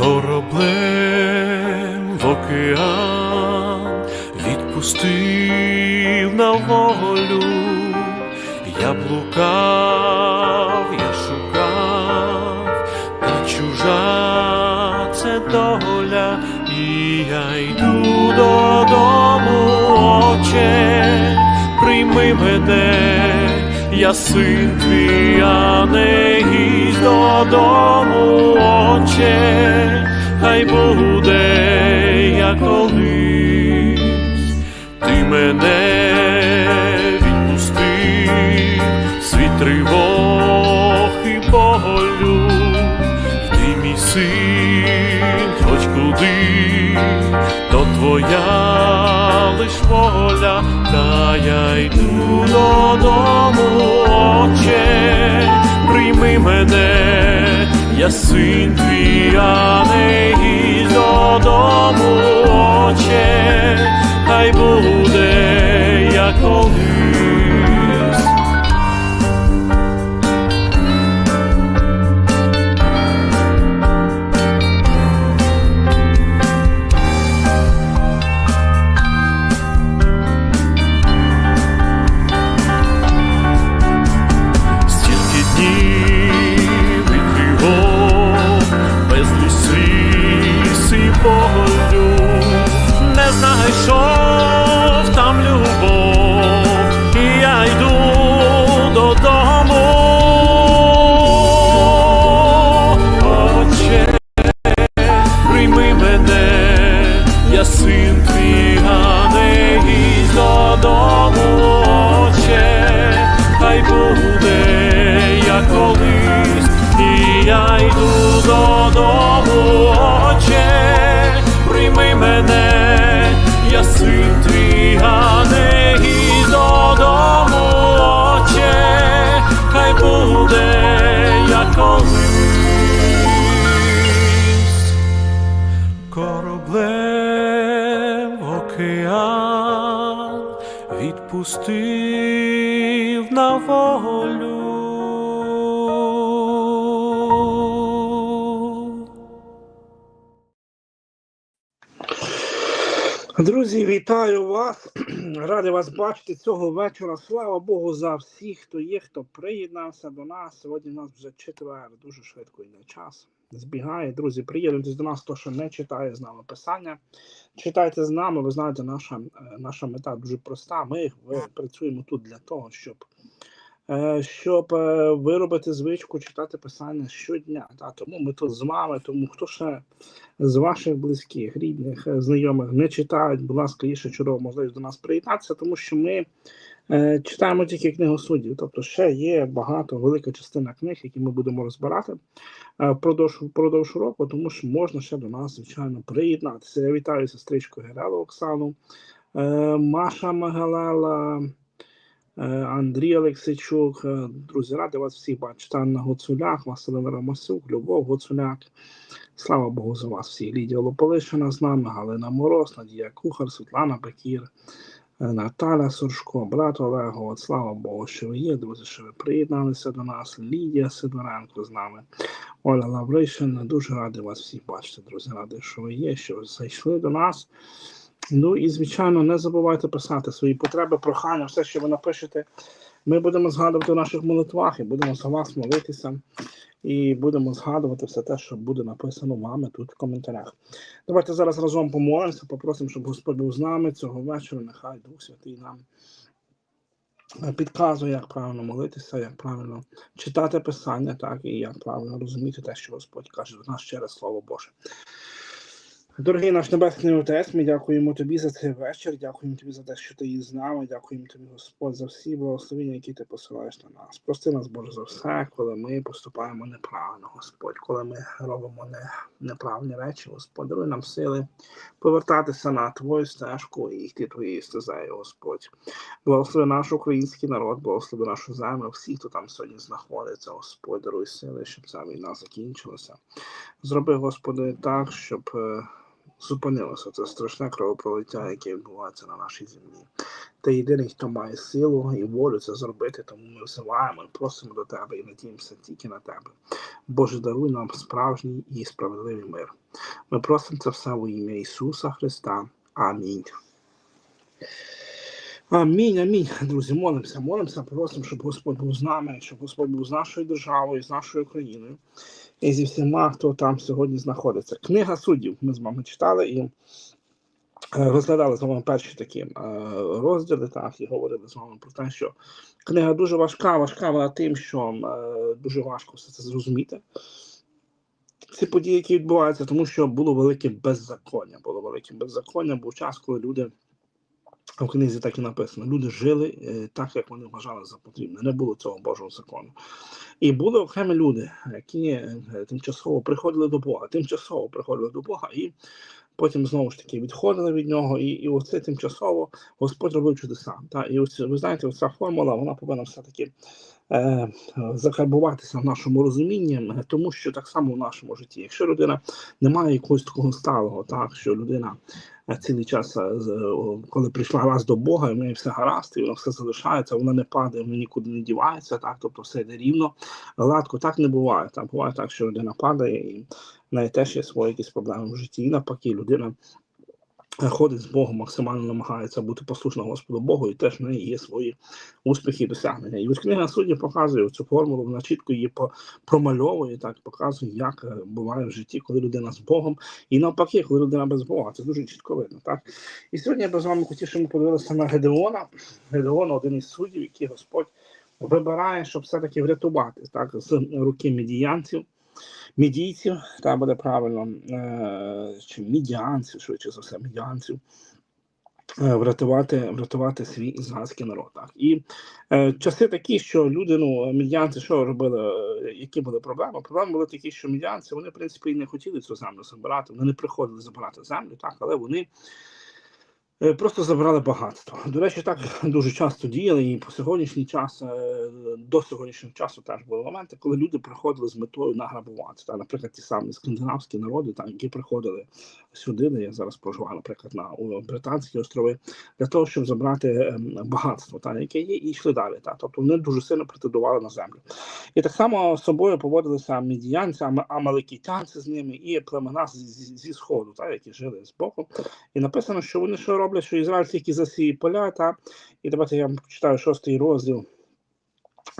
Кораблем в океан відпустив на волю. Я блукав, я шукав, та чужа це доля, і я йду додому, Отче, прийми мене, я син твій, а не гість додому, Отче, хай буде як колись, ти мене відпусти, світ тривог і болю, йди мій син, хоч куди, то твоя лиш воля, та я йду додому, прийми мене, я син твій, а не гість додому, Отче, хай буде відпустив на волю. Друзі, вітаю вас! Радий вас бачити цього вечора. Слава Богу за всіх, хто є, хто приєднався до нас. Сьогодні у нас вже четвер, дуже швидко йде час. Збігає. Друзі, приєднуйтесь до нас, хто ще не читає з нами писання. Читайте з нами. Ви знаєте, наша, е, наша мета дуже проста. Ми працюємо тут для того, щоб е, щоб е, виробити звичку читати писання щодня. Та, тому ми тут з вами, тому хто ще з ваших близьких, рідних, знайомих не читають, будь ласка, є ще чудова можливість до нас приєднатися, тому що ми читаємо тільки книгу суддів. Тобто ще є багато, велика частина книг, які ми будемо розбирати е, впродовж, впродовж року, тому що можна ще до нас, звичайно, приєднатися. Я вітаю сестричку Герелу Оксану, е, Маша Магалела. Е, Андрій Олексійчук, е, друзі, радий вас всіх бачити. Анна Гуцуляк, Василина Рамасюк, Любов Гуцуляк. Слава Богу за вас всіх. Лідія Лополишина з нами, Галина Мороз, Надія Кухар, Світлана Бекір, е, Наталя Суршко, брат Олего. Слава Богу, що ви є, друзі, що ви приєдналися до нас. Лідія Сидоренко з нами, Оля Лавришин. Дуже радий вас всіх бачити, друзі. Радий, що ви є, що ви зайшли до нас. Ну і звичайно, не забувайте писати свої потреби, прохання, все, що ви напишете. Ми будемо згадувати в наших молитвах і будемо за вас молитися. І будемо згадувати все те, що буде написано вами тут в коментарях. Давайте зараз разом помолимося, попросимо, щоб Господь був з нами цього вечора. Нехай Дух Святий нам е, підказує, як правильно молитися, як правильно читати Писання, так і як правильно розуміти те, що Господь каже до нас через Слово Боже. Дорогий наш Небесний Отець, ми дякуємо Тобі за цей вечір, дякуємо Тобі за те, що ти є з нами, дякуємо Тобі, Господь, за всі благословення, які ти посилаєш на нас. Прости нас, Боже, за все, коли ми поступаємо неправильно, Господь, коли ми робимо не, неправильні речі, Господь, даруй нам сили повертатися на Твою стежку і йти Твоєю стезею, Господь. Благослови наш український народ, благослови нашу землю, всіх, хто там сьогодні знаходиться, Господь, даруй сили, щоб ця війна закінчилася. Зроби, Господи, так, щоб. Зупинилося це страшне кровопролиття, яке відбувається на нашій землі. Ти єдиний, хто має силу і волю це зробити, тому ми взиваємо просимо до тебе і надіємося тільки на тебе. Боже, даруй нам справжній і справедливий мир. Ми просимо це все у ім'я Ісуса Христа. Амінь. Амінь, амінь. Друзі, молимося, молимося, просимо, щоб Господь був з нами, щоб Господь був з нашою державою, з нашою країною і зі всіма, хто там сьогодні знаходиться. Книга суддів ми з вами читали і е, розглядали з вами перші такі е, розділи, так, і говорили з вами про те, що книга дуже важка, важка вона тим, що е, дуже важко все це зрозуміти. Ці події, які відбуваються, тому що було велике беззаконня. Було велике беззаконня, був час, коли люди в книзі так і написано: люди жили е, так, як вони вважали за потрібне. Не було цього Божого закону. І були окремі люди, які е, тимчасово приходили до Бога, тимчасово приходили до Бога і потім знову ж таки відходили від нього. І, і оце тимчасово Господь робив чудеса. Та? І ось ви знаєте, оця формула вона повинна все-таки е, закарбуватися в нашому розумінні, е, тому що так само в нашому житті, якщо людина не має якогось такого сталого, так що людина е, цілий час, е, коли прийшла раз до Бога, і в неї все гаразд, і воно все залишається, вона не падає, вона нікуди не дівається, так, тобто все йде рівно, гладко, так не буває. Так буває так, що людина падає і неї теж є свої якісь проблеми в житті. І навпаки, людина ходить з Богом, максимально намагається бути послушна Господу Богу, і теж в неї є свої успіхи і досягнення. І ось книга судді показує цю формулу, вона чітко її промальовує, так показує, як е, буває в житті, коли людина з Богом, і навпаки, коли людина без Бога. Це дуже чітко видно. Так? І сьогодні я би з вами хотів, щоб ми подивилися на Гедеона. Гедеон один із суддів, який Господь вибирає, щоб все-таки врятувати так, з руки медіянців. Мідійців, та буде правильно, е, чи мідіанців, швидше за все, мідіанців, е, врятувати, врятувати свій ізраїльський народ. Так. І е, часи такі, що люди, ну, мідіанці, що робили, е, які були проблеми? Проблеми були такі, що мідіанці, вони, в принципі, і не хотіли цю землю забирати, вони не приходили забирати землю, так, але вони Просто забрали багатство. До речі, так дуже часто діяли, і по сьогоднішній час, е, до сьогоднішнього часу теж були моменти, коли люди приходили з метою награбувати. Та, наприклад, ті самі скандинавські народи, та, які приходили сюди, де я зараз проживаю, наприклад, на Британські острови, для того, щоб забрати ем, багатство, та, яке є, і йшли далі. Та. Тобто вони дуже сильно претендували на землю. І так само з собою поводилися мідіянці, ам- амаликітянці з ними і племена з- з- зі сходу, та, які жили з боку. І написано, що вони що роблять, що Ізраїль тільки засіє поля, та, і давайте я вам почитаю шостий розділ.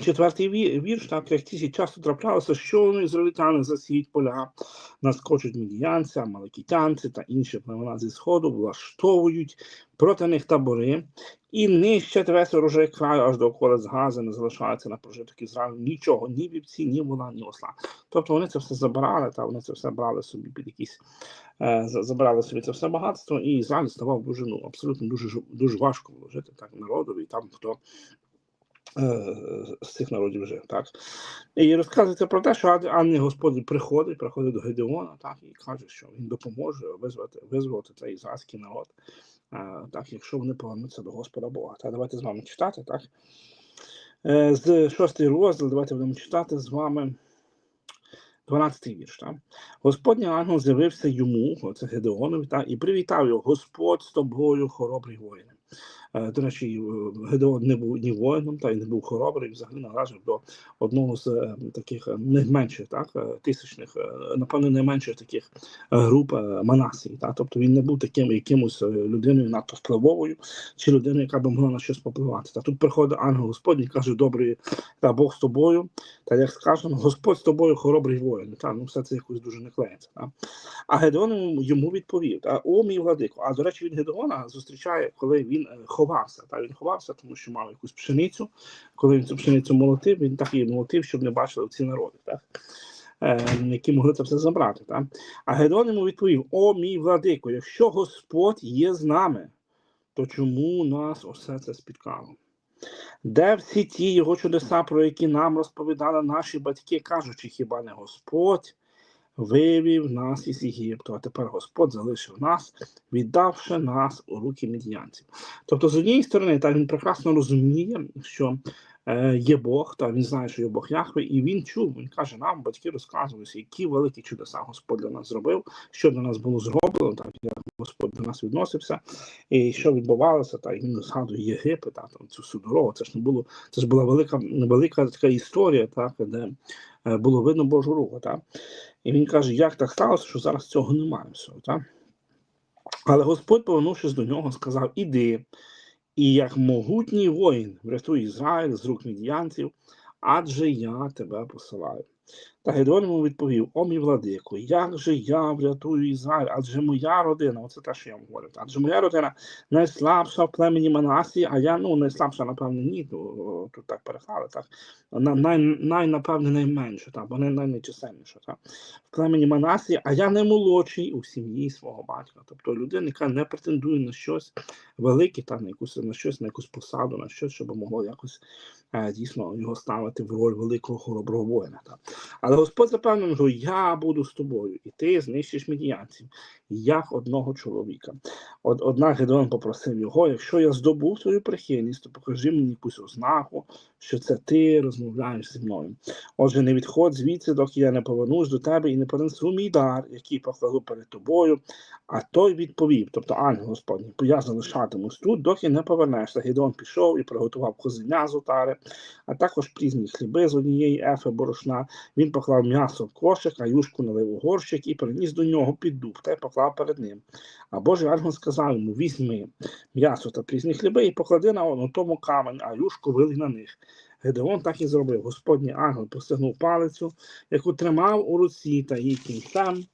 Четвертий вірш, так як ті часто траплялося, що вони ізраїльтяни засіють поля, наскочуть медіянці, малакітянці та інші племена зі сходу, влаштовують проти них табори і нищать весь урожай краю аж до околиць Гази, не залишається на прожиток Ізраїлю нічого, ні вівці, ні вола, ні осла. Тобто вони це все забирали, та вони це все брали собі під якісь е, за- забрали собі це все багатство, і Ізраїль ставав дуже ну абсолютно дуже дуже важко було жити так народові, там хто з цих народів жив. Так і розказується про те, що ан- ангел Господь приходить, приходить до Гедеона, так і каже, що він допоможе визвати визволити цей ізраїльський народ, е, так якщо вони повернуться до Господа Бога. Та давайте з вами читати, так. Е, З шостий розділ, давайте будемо читати з вами 12 вірш. Так? Господній ангел з'явився йому, оце Гедеонові, та, і привітав його Господь з тобою, хоробрий воїне. Е, До речі, е, Гедеон не був ні воїном, та й не був хоробрий, взагалі належав до одного з е, таких найменших, так, тисячних, напевно, найменших таких груп Манасії. Так? Тобто він не був таким якимось людиною надто впливовою, чи людиною, яка б могла на щось попливати. Та тут приходить ангел Господній каже, добрий та Бог з тобою, та як сказано, Господь з тобою хоробрий воїн. Та, ну все це якось дуже не клеїться. Та. А Гедеон йому- відповів: та, О, мій владико. А до речі, він Гедеона зустрічає, коли він е, ховався. Та він ховався, тому що мав якусь пшеницю. Коли він цю пшеницю молотив, він так її молотив, щоб не бачили ці народи, так? Е, які могли це все забрати. Так? А Гедеон йому відповів: О, мій владико, якщо Господь є з нами, то чому нас усе це спіткало? Де всі ті його чудеса, про які нам розповідали наші батьки, кажучи, хіба не Господь вивів нас із Єгипту, а тепер Господь залишив нас, віддавши нас у руки мідіянців. Тобто, з однієї сторони, так він прекрасно розуміє, що є Бог, та він знає, що є Бог Яхве, і він чув. Він каже, нам батьки розказувалися, які великі чудеса Господь для нас зробив, що для нас було зроблено, так як Господь до нас відносився, і що відбувалося, так він згадує Єгипет, та, там цю всю дорогу. Це ж не було, це ж була велика, велика така історія, так, де е, було видно Божу руку. Так? І він каже, як так сталося, що зараз цього немає всього. Так? Але Господь, повернувшись до нього, сказав: Іди, і як могутній воїн врятуй Ізраїль з рук медіянців, адже я тебе посилаю. Та Гедеон відповів: О, мій владико, як же я врятую Ізраїль? Адже моя родина, оце те, що я вам говорю, адже моя родина найслабша в племені Манасії, а я ну найслабша, напевно, ні, тут так переклали, так. Най, най, напевне, найменше, так, бо не найнечисельніше, так. В племені Манасії, а я наймолодший у сім'ї свого батька. Тобто людина, яка не претендує на щось велике, та, на якусь на щось, на якусь посаду, на щось, щоб могло якось дійсно його ставити в роль великого хороброго воїна. Так. Але Господь запевнив, що я буду з тобою, і ти знищиш медіянців, як одного чоловіка. Од, однак Гедеон попросив його, якщо я здобув твою прихильність, то покажи мені якусь ознаку, що це ти розмовляєш зі мною. Отже, не відходь звідси, доки я не повернусь до тебе і не принесу мій дар, який покладу перед тобою. А той відповів, тобто ангел Господній, я залишатимусь тут, доки не повернешся. Гедеон пішов і приготував козеня з отари, а також прізні хліби з однієї ефи борошна. Він поклав м'ясо в кошик, а юшку налив у горщик і приніс до нього під дуб, та й поклав перед ним. А Божий ангел сказав йому: візьми м'ясо та прізні хліби і поклади на на тому камень, а юшку вилий на них. Гедеон так і зробив. Господній ангел постигнув палицю, яку тримав у руці та її кінцем,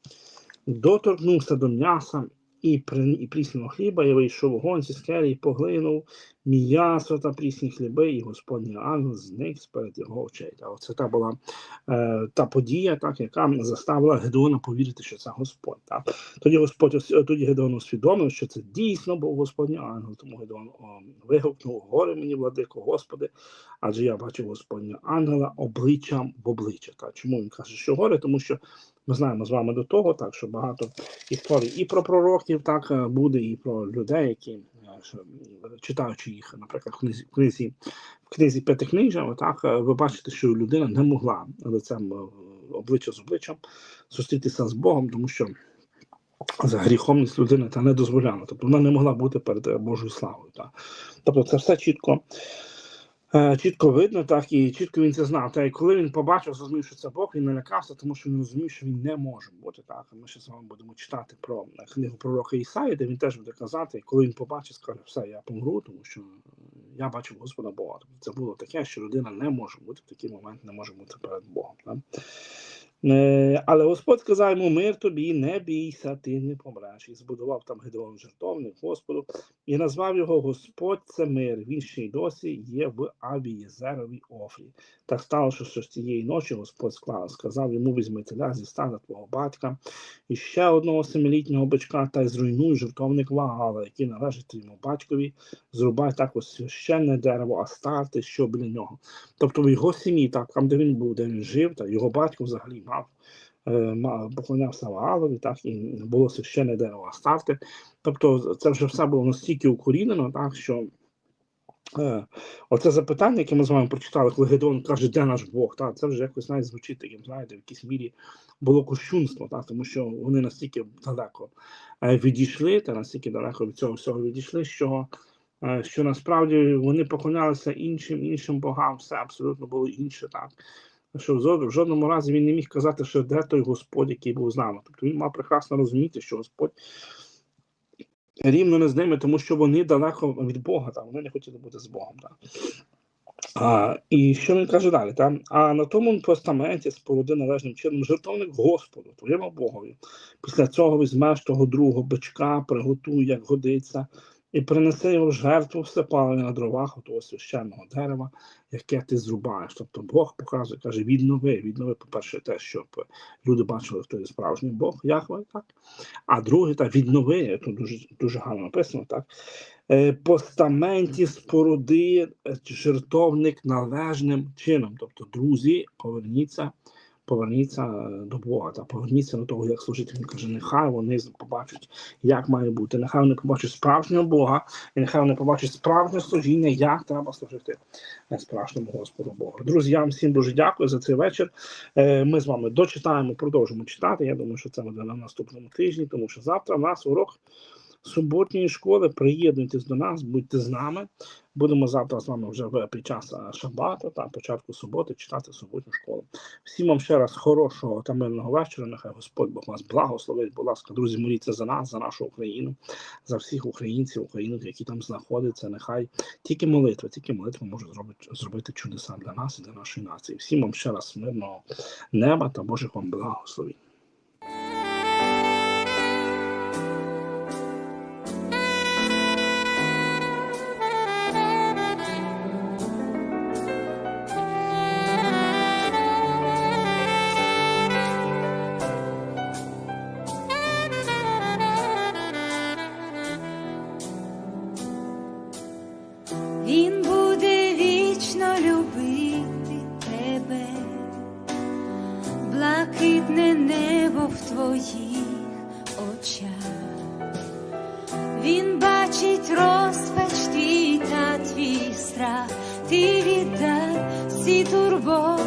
доторкнувся до м'яса і, і прісного хліба, і вийшов вогонь зі скелі, і поглинув м'ясо та прісні хліби, і Господній ангел зник сперед його очей. Та оце та була е, та подія, так, яка заставила Гедеона повірити, що це Господь. Так. Тоді Господь ос- тоді Гедеон усвідомив, що це дійсно був Господній ангел. Тому Гедеон вигукнув: Горе мені, владико, Господи, адже я бачив Господнього ангела обличчям в обличчя. Так. Чому він каже, що горе? Тому що ми знаємо з вами до того, так що багато історій і про пророків так е, буде, і про людей, які е, читаючи їх, наприклад, в книзі, в книзі, в книзі П'ятикнижа, так е, ви бачите, що людина не могла лицем обличчя з обличчям зустрітися з Богом, тому що за гріховність людини та не дозволяла. Тобто вона не могла бути перед Божою славою. Так. Тобто це все чітко. Е, Чітко видно, так і чітко він це знав. Та і коли він побачив, зрозумів, що це Бог, він налякався, тому що він розумів, що він не може бути так. Ми ще з вами будемо читати про е, книгу пророка Ісаї, де він теж буде казати, коли він побачить, скаже, все, я помру, тому що я бачив Господа Бога. Тобто це було таке, що людина не може бути в такий момент, не може бути перед Богом. Так? Але Господь сказав йому: мир тобі, не бійся, ти не помреш. І збудував там Гедеон жертовник Господу, і назвав його Господь це мир. Він ще й досі є в Авієзеровій Офрі. Так сталося, що з цієї ночі Господь склав, сказав йому: візьми теля зі стада твого батька і ще одного семилітнього бичка, та й зруйнуй жертовник Вагала, який належить твоєму батькові. Зрубай також священне дерево Астарти, що біля нього. Тобто в його сім'ї, так, там, де він був, де він жив, та його батько взагалі мав. е, Поклонявся Ваалові, так, і було священне дерево Астарти. Тобто це вже все було настільки укорінено, так, що оце запитання, яке ми з вами прочитали, коли Гедеон каже, де наш Бог, так, це вже якось навіть звучить таким, знаєте, в якійсь мірі було кощунство, так, тому що вони настільки далеко е, відійшли, та настільки далеко від цього всього відійшли, що, е, що насправді вони поклонялися іншим іншим богам, все абсолютно було інше, так. Що в жодному разі він не міг казати, що де той Господь, який був з нами. Тобто він мав прекрасно розуміти, що Господь рівно не з ними, тому що вони далеко від Бога, там, вони не хотіли бути з Богом. Так. А, і що він каже далі? Там? А на тому постаменті споруди належним чином жертовник Господу, твоєму Богові. Після цього візьмеш того другого бичка, приготуй, як годиться, і принеси його в жертву всепалення на дровах того священного дерева, яке ти зрубаєш. Тобто Бог показує, каже, віднови, віднови, по-перше, те, щоб люди бачили, хто є справжній Бог, Яхве, так? А друге, так, віднови, тут дуже, дуже гарно написано, так? Е, постаменті споруди е, жертовник належним чином. Тобто, друзі, поверніться, поверніться до Бога та поверніться до того, як служити. Він каже, нехай вони побачать, як має бути. Нехай вони побачать справжнього Бога, і нехай вони побачать справжнє служіння, як треба служити справжньому Господу Богу. Друзі, я вам всім дуже дякую за цей вечір. Е, Ми з вами дочитаємо, продовжимо читати. Я думаю, що це буде на наступному тижні, тому що завтра в нас урок суботньої школи. Приєднуйтесь до нас, будьте з нами. Будемо завтра з вами вже під час е, шабату та початку суботи читати суботню школу. Всім вам ще раз хорошого та мирного вечора. Нехай Господь Бог вас благословить. Будь ласка, друзі, моліться за нас, за нашу Україну, за всіх українців, українок, які там знаходяться. Нехай тільки молитва, тільки молитва може зробити, зробити чудеса для нас і для нашої нації. Всім вам ще раз мирного неба та Божих вам благословень. Всі турботи